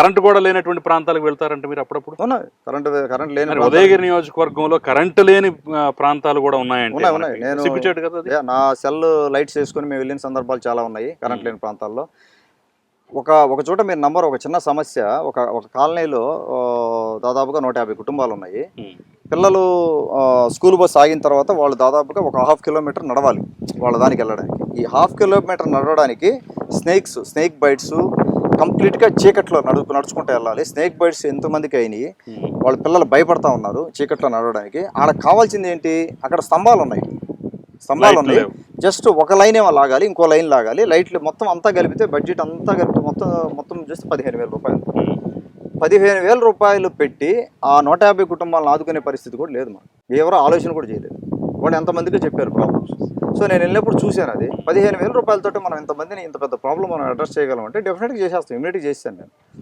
Current కూడా లేనటువంటి ప్రాంతాలకు వెళ్తారంటే మీరు అప్పుడప్పుడు? ఉన్నాయి కరెంట్ కరెంట్ లేని ఉదయగిరి నియోజకవర్గంలో కరెంట్ లేని ప్రాంతాలు కూడా ఉన్నాయంటే ఉన్నాయి, నేను- కదా నా సెల్ లైట్స్ వేసుకొని మేము వెళ్ళిన సందర్భాలు చాలా ఉన్నాయి కరెంట్ లేని ప్రాంతాల్లో. ఒక ఒక చోట మీరు నంబర్ ఒక చిన్న సమస్య ఒక ఒక కాలనీలో దాదాపుగా నూట యాభై కుటుంబాలు ఉన్నాయి. పిల్లలు స్కూల్ బస్ ఆగిన తర్వాత వాళ్ళు దాదాపుగా ఒక హాఫ్ కిలోమీటర్ నడవాలి వాళ్ళ దానికి వెళ్ళడానికి. ఈ హాఫ్ కిలోమీటర్ నడవడానికి స్నేక్స్ స్నేక్ బైట్స్ కంప్లీట్గా చీకట్లో నడు నడుచుకుంటూ వెళ్ళాలి. స్నేక్ బైట్స్ ఎంతమందికి అయినాయి. వాళ్ళ పిల్లలు భయపడతా ఉన్నారు చీకట్లో నడవడానికి. ఆడ కావాల్సింది ఏంటి? అక్కడ స్తంభాలు ఉన్నాయి. స్తంభాలు ఉన్నాయి. జస్ట్ ఒక లైన్ ఏమో లాగాలి ఇంకో లైన్ లాగాలి. లైట్లు మొత్తం అంతా కలిపితే బడ్జెట్ అంతా కలిపితే మొత్తం మొత్తం జస్ట్ పదిహేను వేల రూపాయలు. పదిహేను వేల రూపాయలు పెట్టి ఆ నూట యాభై కుటుంబాలను ఆదుకునే పరిస్థితి కూడా లేదు మాకు. ఎవరో ఆలోచన కూడా చేయలేదు. వాళ్ళు ఎంతమందికి చెప్పారు ప్రాబ్లమ్స్ సో నేను వెళ్ళినప్పుడు చూశాను అది. పదిహేను వేల రూపాయలతోటి మనం ఇంతమందిని ఇంత పెద్ద ప్రాబ్లం మనం అడ్రస్ చేయగలం అంటే డెఫినెట్గా చేసేస్తాం. ఇమీడియట్గా చేస్తాను నేను.